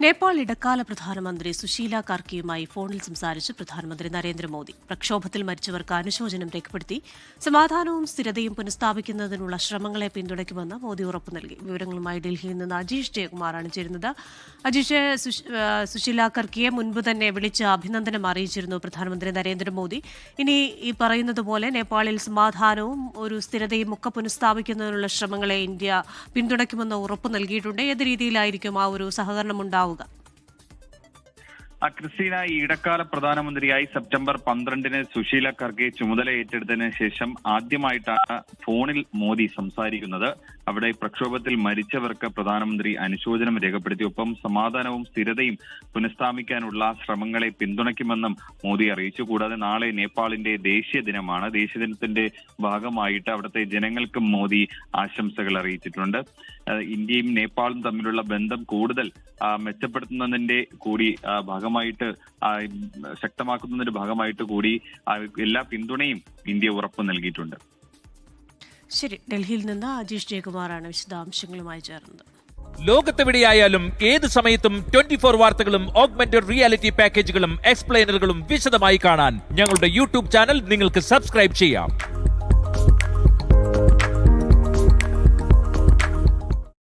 നേപ്പാൾ ഇടക്കാല പ്രധാനമന്ത്രി സുശീല കാർക്കിയുമായി ഫോണിൽ സംസാരിച്ച് പ്രധാനമന്ത്രി നരേന്ദ്രമോദി. പ്രക്ഷോഭത്തിൽ മരിച്ചവർക്ക് അനുശോചനം രേഖപ്പെടുത്തി സമാധാനവും സ്ഥിരതയും പുനഃസ്ഥാപിക്കുന്നതിനുള്ള ശ്രമങ്ങളെ പിന്തുണയ്ക്കുമെന്ന് മോദി ഉറപ്പു നൽകി. വിവരങ്ങളുമായി ഡൽഹിയിൽ നിന്ന് അജീഷ് ജയകുമാറാണ് ചേരുന്നത്. അജീഷ് സുശ്- സുശീല കർക്കിയെ മുൻപ് തന്നെ വിളിച്ച് അഭിനന്ദനം അറിയിച്ചിരുന്നു പ്രധാനമന്ത്രി നരേന്ദ്രമോദി. ഇനി ഈ പറയുന്നത് പോലെ നേപ്പാളിൽ സമാധാനവും ഒരു സ്ഥിരതയും ഒക്കെ പുനഃസ്ഥാപിക്കുന്നതിനുള്ള ശ്രമങ്ങളെ ഇന്ത്യ പിന്തുണയ്ക്കുമെന്ന് ഉറപ്പു നൽകിയിട്ടുണ്ട്. ഏത് രീതിയിലായിരിക്കും ആ ഒരു സഹകരണം ഉണ്ടാവുക ആ ക്രിസ്റ്റീന ഇടക്കാല പ്രധാനമന്ത്രിയായി സെപ്റ്റംബർ പന്ത്രണ്ടിന് സുശീല ഖർഗെ ചുമതല ഏറ്റെടുത്തതിന് ശേഷം ആദ്യമായിട്ടാണ് ഫോണിൽ മോദി സംസാരിക്കുന്നത്. അവിടെ പ്രക്ഷോഭത്തിൽ മരിച്ചവർക്ക് പ്രധാനമന്ത്രി അനുശോചനം രേഖപ്പെടുത്തി. ഒപ്പം സമാധാനവും സ്ഥിരതയും പുനഃസ്ഥാപിക്കാനുള്ള ശ്രമങ്ങളെ പിന്തുണയ്ക്കുമെന്നും മോദി അറിയിച്ചു. കൂടാതെ നാളെ നേപ്പാളിന്റെ ദേശീയ ദിനമാണ്. ദേശീയ ദിനത്തിന്റെ ഭാഗമായിട്ട് അവിടുത്തെ ജനങ്ങൾക്കും മോദി ആശംസകൾ അറിയിച്ചിട്ടുണ്ട്. ഇന്ത്യയും നേപ്പാളും തമ്മിലുള്ള ബന്ധം കൂടുതൽ മെച്ചപ്പെടുത്തുന്നതിന്റെ കൂടി ആ, ഭാഗമായിട്ട് ശക്തമാക്കുന്നതിന്റെ ഭാഗമായിട്ട് കൂടി എല്ലാ പിന്തുണയും ഇന്ത്യ ഉറപ്പ് നൽകിയിട്ടുണ്ട്. ശരി ഡൽഹിയിൽ നിന്ന് അജീഷ് ജയകുമാറാണ് വിശദാംശങ്ങളുമായി ചേർന്നത്. ലോകത്തെവിടെയായാലും ഏത് സമയത്തും ട്വന്റി ഫോർ വാർത്തകളും ഓഗ്മെന്റഡ് റിയാലിറ്റി പാക്കേജുകളും എക്സ്പ്ലെയിനറുകളും വിശദമായി കാണാൻ ഞങ്ങളുടെ യൂട്യൂബ് ചാനൽ നിങ്ങൾക്ക് സബ്സ്ക്രൈബ് ചെയ്യാം.